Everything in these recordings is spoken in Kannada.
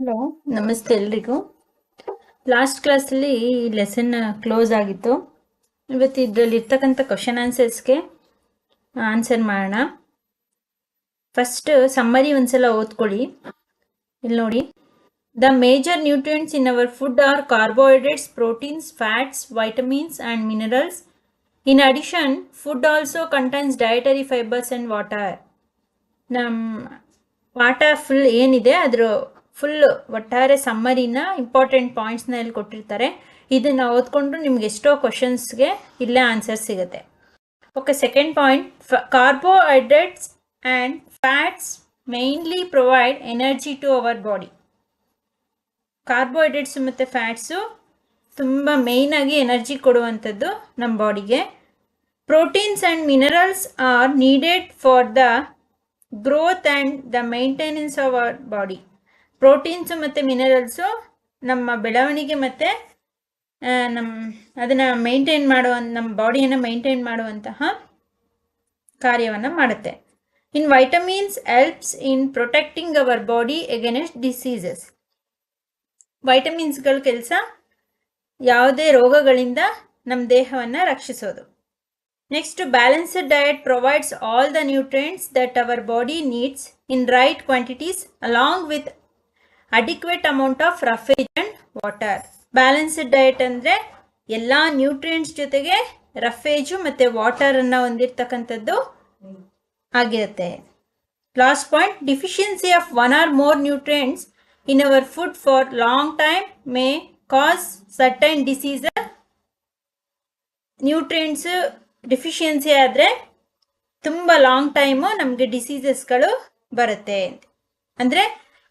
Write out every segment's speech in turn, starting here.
ಹಲೋ. ನಮಸ್ತೆ ಎಲ್ರಿಗೂ. ಲಾಸ್ಟ್ ಕ್ಲಾಸಲ್ಲಿ ಈ ಲೆಸನ್ ಕ್ಲೋಸ್ ಆಗಿತ್ತು. ಇವತ್ತು ಇದರಲ್ಲಿ ಇರ್ತಕ್ಕಂಥ ಕ್ವಶನ್ ಆನ್ಸರ್ಸ್ಗೆ ಆನ್ಸರ್ ಮಾಡೋಣ. ಫಸ್ಟ್ ಸಮ್ಮರಿ ಒಂದ್ಸಲ ಓದ್ಕೊಳ್ಳಿ. ಇಲ್ಲಿ ನೋಡಿ. The major nutrients in our food are carbohydrates proteins fats vitamins and minerals in addition food also contains dietary fibres and water ನಮ್ಮ ವಾಟರ್ ಫುಲ್ ಏನಿದೆ, ಅದ್ರ ಫುಲ್ ಒಟ್ಟಾರೆ ಸಮ್ಮರಿನ ಇಂಪಾರ್ಟೆಂಟ್ ಪಾಯಿಂಟ್ಸ್ನ ಇಲ್ಲಿ ಕೊಟ್ಟಿರ್ತಾರೆ. ಇದನ್ನು ಓದ್ಕೊಂಡು ನಿಮ್ಗೆ ಎಷ್ಟೋ ಕ್ವಶನ್ಸ್ಗೆ ಇಲ್ಲೇ ಆನ್ಸರ್ ಸಿಗುತ್ತೆ. Okay second point carbohydrates and fats mainly provide energy to our body carbohydrates ಮತ್ತು ಫ್ಯಾಟ್ಸು ತುಂಬ ಮೇಯ್ನಾಗಿ ಎನರ್ಜಿ ಕೊಡುವಂಥದ್ದು ನಮ್ಮ ಬಾಡಿಗೆ proteins and minerals are needed for the growth and the maintenance of our body proteins ಮತ್ತು ಮಿನರಲ್ಸು ನಮ್ಮ ಬೆಳವಣಿಗೆ ಮತ್ತು ನಮ್ಮ ಅದನ್ನು ಮೇಂಟೈನ್ ಮಾಡುವ ನಮ್ಮ ಬಾಡಿಯನ್ನು ಮೇಂಟೈನ್ ಮಾಡುವಂತಹ ಕಾರ್ಯವನ್ನು ಮಾಡುತ್ತೆ. In vitamins helps in protecting our body against diseases. ವೈಟಮಿನ್ಸ್ಗಳ ಕೆಲಸ ಯಾವುದೇ ರೋಗಗಳಿಂದ ನಮ್ಮ ದೇಹವನ್ನು ರಕ್ಷಿಸೋದು. Next, balanced diet provides all the nutrients that our body needs in right quantities along with adequate amount of roughage and water balanced diet ಅಂದರೆ ಎಲ್ಲ ನ್ಯೂಟ್ರಿಯೆಂಟ್ಸ್ ಜೊತೆಗೆ ರಫೇಜು ಮತ್ತು ವಾಟರನ್ನು ಹೊಂದಿರ್ತಕ್ಕಂಥದ್ದು ಆಗಿರುತ್ತೆ. Last point deficiency of one or more nutrients in our food for long time may cause certain disease nutrients deficiency ಆದರೆ ತುಂಬ ಲಾಂಗ್ ಟೈಮು ನಮಗೆ ಡಿಸೀಸಸ್ಗಳು ಬರುತ್ತೆ. ಅಂದರೆ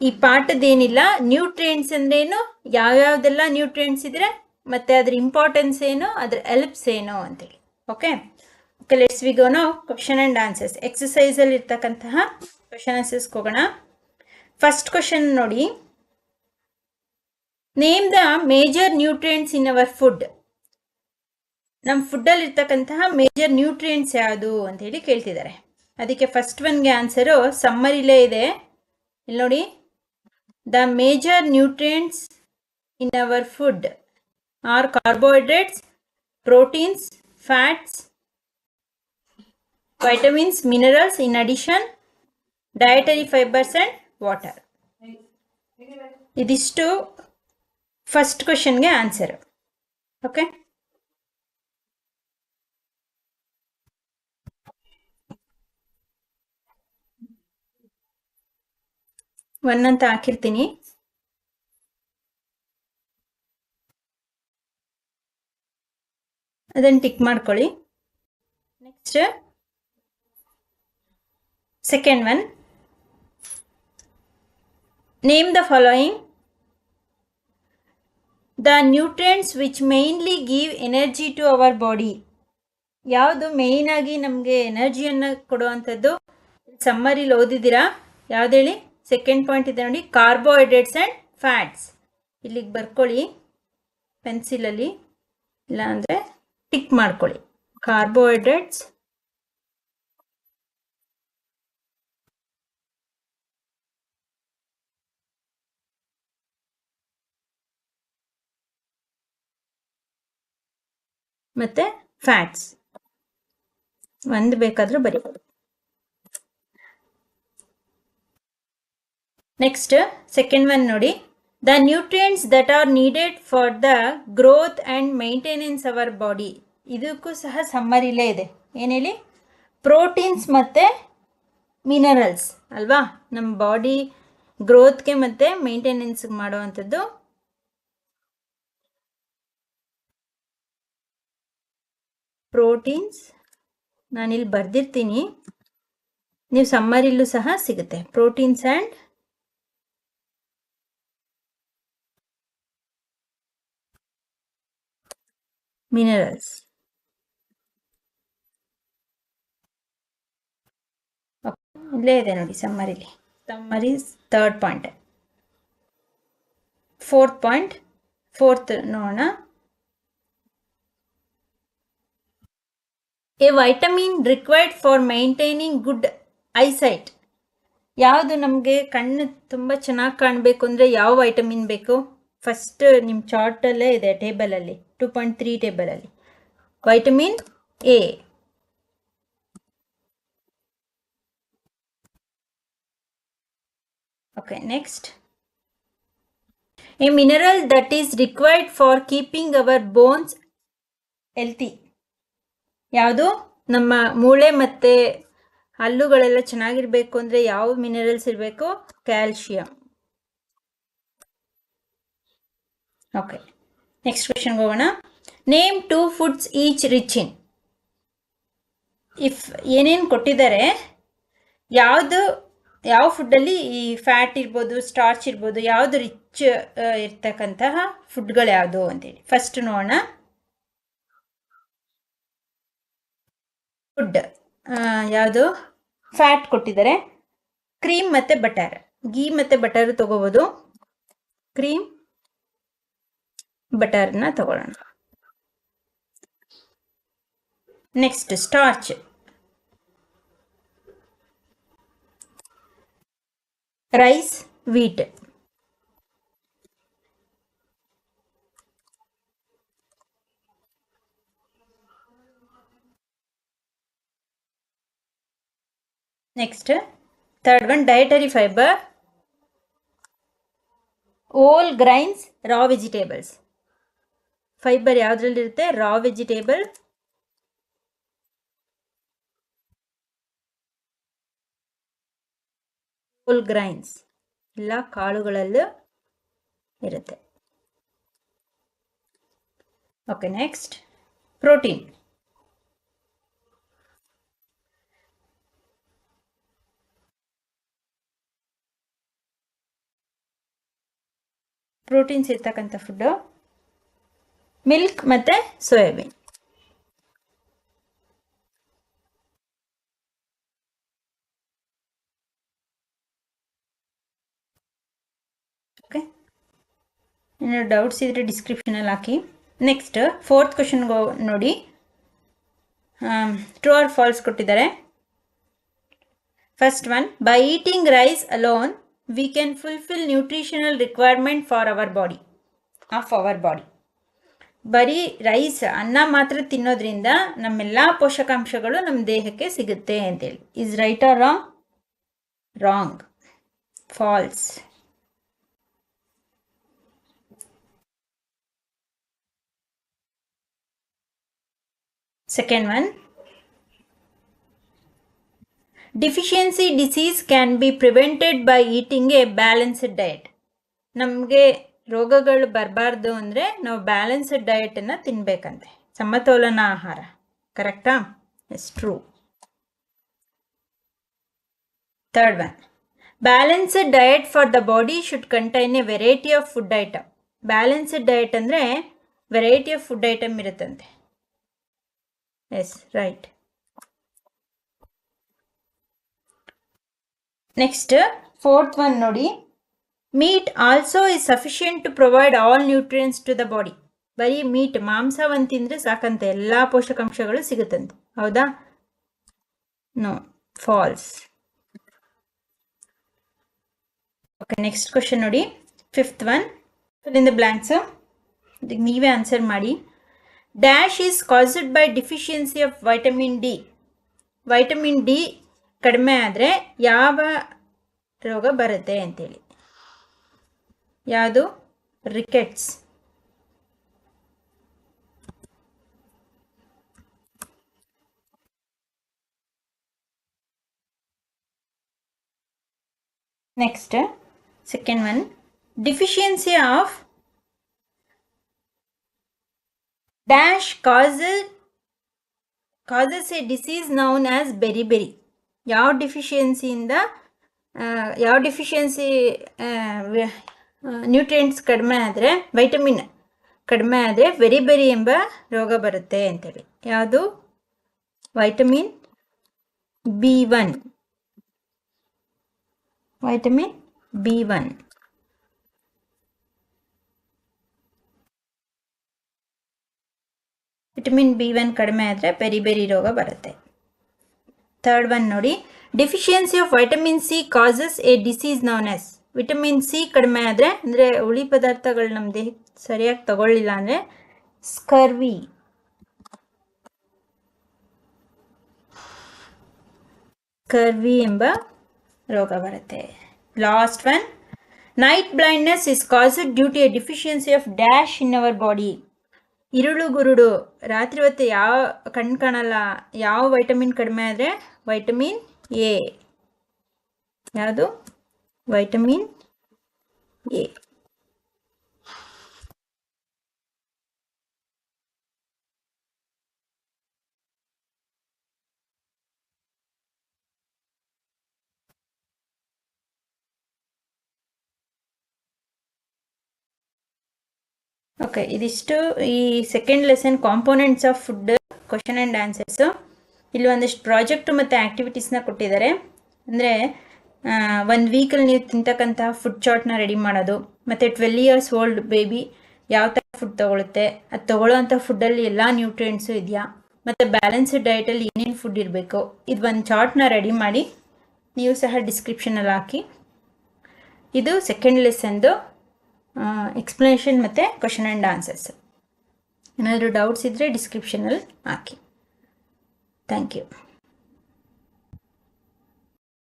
ಈ ಪಾಠದೇನಿಲ್ಲ ನ್ಯೂಟ್ರಿಯೆಂಟ್ಸ್ ಅಂದ್ರೇನು, ಯಾವ್ಯಾವ್ದೆಲ್ಲ ನ್ಯೂಟ್ರಿಯೆಂಟ್ಸ್ ಇದ್ರೆ, ಮತ್ತೆ ಅದ್ರ ಇಂಪಾರ್ಟೆನ್ಸ್ ಏನು, ಅದ್ರ ಎಲ್ಪ್ಸ್ ಏನು ಅಂತೇಳಿ. Okay okay let's we go now question and answers ಎಕ್ಸಸೈಸಲ್ಲಿ ಇರ್ತಕ್ಕಂತಹ ಕ್ವಶನ್ ಆನ್ಸರ್ಸ್ಗೆ ಹೋಗೋಣ. ಫಸ್ಟ್ ಕ್ವಶನ್ ನೋಡಿ. Name the major nutrients in our food ನಮ್ಮ ಫುಡ್ಡಲ್ಲಿ ಇರ್ತಕ್ಕಂತಹ ಮೇಜರ್ ನ್ಯೂಟ್ರಿಯೆಂಟ್ಸ್ ಯಾವುದು ಅಂತ ಹೇಳಿ ಕೇಳ್ತಿದ್ದಾರೆ. ಅದಕ್ಕೆ ಫಸ್ಟ್ ಒನ್ಗೆ ಆನ್ಸರು ಸಮ್ಮರಿಲೇ ಇದೆ. ಇಲ್ಲಿ ನೋಡಿ. the major nutrients in our food are carbohydrates proteins fats vitamins minerals in addition dietary fibres and water ಇದಿಷ್ಟು ಫಸ್ಟ್ ಕ್ವಶನ್ಗೆ ಆನ್ಸರ್ ಓಕೆ one ಅಂತ ಹಾಕಿರ್ತೀನಿ. ಅದನ್ನು ಟಿಕ್ ಮಾಡ್ಕೊಳ್ಳಿ. Next second one name the following the nutrients which mainly give energy to our body ಯಾವುದು ಮೇಯ್ನಾಗಿ ನಮಗೆ ಎನರ್ಜಿಯನ್ನು ಕೊಡುವಂಥದ್ದು? ಸಮ್ಮರಿಲಿ ಓದಿದ್ದೀರಾ? ಯಾವ್ದು ಹೇಳಿ? ಸೆಕೆಂಡ್ ಪಾಯಿಂಟ್ ಇದೆ ನೋಡಿ ಕಾರ್ಬೋಹೈಡ್ರೇಟ್ಸ್ ಆ್ಯಂಡ್ ಫ್ಯಾಟ್ಸ್ ಇಲ್ಲಿಗೆ ಬರ್ಕೊಳ್ಳಿ ಪೆನ್ಸಿಲಲ್ಲಿ ಇಲ್ಲಾಂದರೆ ಟಿಕ್ ಮಾಡ್ಕೊಳ್ಳಿ. ಕಾರ್ಬೋಹೈಡ್ರೇಟ್ಸ್ ಮತ್ತೆ ಫ್ಯಾಟ್ಸ್ ಒಂದು ಬೇಕಾದರೂ ಬರೀಬೋದು ನೆಕ್ಸ್ಟ್ ಸೆಕೆಂಡ್ ಒನ್ ನೋಡಿ. The nutrients that are needed for the growth and maintenance our body ಇದಕ್ಕೂ ಸಹ ಸಮ್ಮರಿಲೇ ಇದೆ. ಏನೇಳಿ ಪ್ರೋಟೀನ್ಸ್ ಮತ್ತು ಮಿನರಲ್ಸ್ ಅಲ್ವಾ? ನಮ್ಮ ಬಾಡಿ ಗ್ರೋತ್ಗೆ ಮತ್ತು ಮೈಂಟೆನೆನ್ಸ್ಗೆ ಮಾಡುವಂಥದ್ದು. ಪ್ರೋಟೀನ್ಸ್ ನಾನಿಲ್ಲಿ ಬರ್ದಿರ್ತೀನಿ. ನೀವು ಸಮ್ಮರಿಲ್ಲೂ ಸಹ ಸಿಗುತ್ತೆ. ಪ್ರೋಟೀನ್ಸ್ ಆ್ಯಂಡ್ ಮಿನರಲ್ಸ್ ಇಲ್ಲೇ ಇದೆ ನೋಡಿ ಸಮ್ಮರಿಲಿ summary third point fourth point fourth ನೋಡೋಣ. A vitamin required for maintaining good eyesight ಯಾವುದು ನಮಗೆ ಕಣ್ಣು ತುಂಬ ಚೆನ್ನಾಗಿ ಕಾಣಬೇಕು ಅಂದರೆ ಯಾವ ವೈಟಮಿನ್ ಬೇಕು? ಫಸ್ಟ್ ನಿಮ್ಮ ಚಾರ್ಟಲ್ಲೇ ಇದೆ ಟೇಬಲಲ್ಲಿ two point three ಟೇಬಲಲ್ಲಿ vitamin A okay next a mineral that is required for keeping our bones healthy ಯಾವುದು? ನಮ್ಮ ಮೂಳೆ ಮತ್ತು ಹಲ್ಲುಗಳೆಲ್ಲ ಚೆನ್ನಾಗಿರಬೇಕು ಅಂದರೆ ಯಾವ ಮಿನರಲ್ಸ್ ಇರಬೇಕು? ಕ್ಯಾಲ್ಶಿಯಂ ಓಕೆ ನೆಕ್ಸ್ಟ್ ಕ್ವೆಶನ್ಗೆ ಹೋಗೋಣ name two foods each rich in if ಏನೇನು ಕೊಟ್ಟಿದ್ದಾರೆ, ಯಾವುದು, ಯಾವ ಫುಡ್ಡಲ್ಲಿ ಈ ಫ್ಯಾಟ್ ಇರ್ಬೋದು ಸ್ಟಾರ್ಚ್ ಇರ್ಬೋದು, ಯಾವುದು ರಿಚ್ ಇರ್ತಕ್ಕಂತಹ ಫುಡ್ಗಳು ಯಾವುದು ಅಂತೇಳಿ. ಫಸ್ಟ್ ನೋಡೋಣ. ಫುಡ್ ಯಾವುದು? ಫ್ಯಾಟ್ ಕೊಟ್ಟಿದ್ದಾರೆ. ಕ್ರೀಮ್ ಮತ್ತು ಬಟರ್ ಗೀ ಮತ್ತು ಬಟರ್ ತಗೋಬೋದು. ಕ್ರೀಮ್ ಬಟರ್ನ ತಗೊಳ್ಳೋಣ next starch rice wheat next third one dietary fibre whole grains raw vegetables fibre ಯಾವುದ್ರಲ್ಲಿರುತ್ತೆ ರಾ ವೆಜಿಟೇಬಲ್ ಓಲ್ ಗ್ರೈನ್ಸ್ ಎಲ್ಲ ಕಾಳುಗಳಲ್ಲೂ ಇರುತ್ತೆ ಓಕೆ ನೆಕ್ಸ್ಟ್ ಪ್ರೋಟೀನ್ ಪ್ರೋಟೀನ್ಸ್ ಇರ್ತಕ್ಕಂಥ ಫುಡ್ಡು ಮಿಲ್ಕ್ ಮತ್ತು ಸೋಯಾಬೀನ್. ಏನಾದ್ರು ಡೌಟ್ಸ್ ಇದ್ದರೆ ಡಿಸ್ಕ್ರಿಪ್ಷನಲ್ಲಿ ಹಾಕಿ. ನೆಕ್ಸ್ಟ್ ಫೋರ್ತ್ ಕ್ವಶನ್ಗೆ ನೋಡಿ. ಟ್ರೂ ಆರ್ ಫಾಲ್ಸ್ ಕೊಟ್ಟಿದ್ದಾರೆ. First one by eating rice alone we can fulfil nutritional requirement for our body of our body ಬರೀ ರೈಸ್, ಅನ್ನ ಮಾತ್ರ ತಿನ್ನೋದ್ರಿಂದ ನಮ್ಮೆಲ್ಲ ಪೋಷಕಾಂಶಗಳು ನಮ್ಮ ದೇಹಕ್ಕೆ ಸಿಗುತ್ತೆ ಅಂತೇಳಿ. Is right or wrong wrong false second one deficiency disease can be prevented by eating a balanced diet ನಮಗೆ ರೋಗಗಳು ಬರಬಾರ್ದು ಅಂದರೆ ನಾವು ಬ್ಯಾಲೆನ್ಸ್ಡ್ ಡಯಟನ್ನು ತಿನ್ನಬೇಕಂತೆ ಸಮತೋಲನ ಆಹಾರ. ಕರೆಕ್ಟಾ yes true third one balanced diet for the body should contain a variety of food item balanced diet ಅಂದರೆ ವೆರೈಟಿ ಆಫ್ ಫುಡ್ ಐಟಮ್ ಇರುತ್ತಂತೆ. Yes right next fourth one ನೋಡಿ. Meat also is sufficient to provide all nutrients to the body ಬರೀ ಮೀಟ್ ಮಾಂಸ ಒಂದು ತಿಂದರೆ ಸಾಕಂತೆ ಎಲ್ಲ ಪೋಷಕಾಂಶಗಳು ಸಿಗುತ್ತಂತೆ. ಹೌದಾ? No false okay next question ನೋಡಿ. Fifth one in the blanks ಇದಕ್ಕೆ ನೀವೇ ಆನ್ಸರ್ ಮಾಡಿ. Dash is caused by deficiency of vitamin D vitamin D ಕಡಿಮೆ ಆದರೆ ಯಾವ ರೋಗ ಬರುತ್ತೆ ಅಂತೇಳಿ. ಯಾವುದು rickets next second one deficiency of dash causes causes a disease known as beri beri ಯಾವ ಡಿಫಿಷಿಯನ್ಸಿಯಿಂದ ಯಾವ ಡಿಫಿಷಿಯನ್ಸಿ ನ್ಯೂಟ್ರಿಯೆಂಟ್ಸ್ ಕಡಿಮೆ ಆದರೆ ವೈಟಮಿನ್ ಕಡಿಮೆ ಆದರೆ ವೆರಿ ಬೆರಿ ಎಂಬ ರೋಗ ಬರುತ್ತೆ ಅಂತೇಳಿ. ಯಾವುದು? Vitamin B one vitamin B one vitamin B one ಕಡಿಮೆ ಆದರೆ ಬೆರಿ ಬೆರಿ ರೋಗ ಬರುತ್ತೆ. ಥರ್ಡ್ ಒನ್ ನೋಡಿ deficiency of vitamin C causes a disease known as vitamin C ಕಡಿಮೆ ಆದರೆ, ಅಂದರೆ ಹುಳಿ ಪದಾರ್ಥಗಳು ನಮ್ಮ ದೇಹಕ್ಕೆ ಸರಿಯಾಗಿ ತಗೊಳ್ಳಿಲ್ಲ ಅಂದರೆ ಸ್ಕರ್ವಿ. ಸ್ಕರ್ವಿ ಎಂಬ ರೋಗ ಬರುತ್ತೆ. Last one. Night blindness is caused due to a deficiency of dash in our body. ಇರುಳು ಗುರುಡು. ರಾತ್ರಿ ಹೊತ್ತು ಯಾವ ಕಣ್ಣು ಕಾಣಲ್ಲ. ಯಾವ ವೈಟಮಿನ್ ಕಡಿಮೆ ಆದರೆ ವೈಟಮಿನ್ ಎ. ಯಾವುದು? Vitamin A. ಓಕೆ ಇದಿಷ್ಟು ಈ second lesson components of food question and answers ಇಲ್ಲಿ ಒಂದಿಷ್ಟು ಪ್ರಾಜೆಕ್ಟು ಮತ್ತು ಆ್ಯಕ್ಟಿವಿಟೀಸ್ನ ಕೊಟ್ಟಿದ್ದಾರೆ ಅಂದರೆ ಒಂದು ವೀಕಲ್ಲಿ ನೀವು ತಿಂತಕ್ಕಂಥ ಫುಡ್ ಚಾರ್ಟ್ನ ರೆಡಿ ಮಾಡೋದು, ಮತ್ತು ಟ್ವೆಲ್ ಇಯರ್ಸ್ ಓಲ್ಡ್ ಬೇಬಿ ಯಾವ ಥರ ಫುಡ್ ತೊಗೊಳುತ್ತೆ, ಅದು ತೊಗೊಳ್ಳೋವಂಥ ಫುಡ್ಡಲ್ಲಿ ಎಲ್ಲ ನ್ಯೂಟ್ರಿಯೆಂಟ್ಸು ಇದೆಯಾ, ಮತ್ತು ಬ್ಯಾಲೆನ್ಸ್ಡ್ ಡಯಟಲ್ಲಿ ಏನೇನು ಫುಡ್ ಇರಬೇಕು, ಇದು ಒಂದು ಚಾರ್ಟ್ನ ರೆಡಿ ಮಾಡಿ ನೀವು ಸಹ ಡಿಸ್ಕ್ರಿಪ್ಷನಲ್ಲಿ ಹಾಕಿ. ಇದು ಸೆಕೆಂಡ್ ಲೆಸನ್ದು ಎಕ್ಸ್ಪ್ಲನೇಷನ್ ಮತ್ತು ಕ್ವಶನ್ ಆ್ಯಂಡ್ ಆನ್ಸರ್ಸ್ ಏನಾದರೂ ಡೌಟ್ಸ್ ಇದ್ದರೆ ಡಿಸ್ಕ್ರಿಪ್ಷನಲ್ಲಿ ಹಾಕಿ. Thank you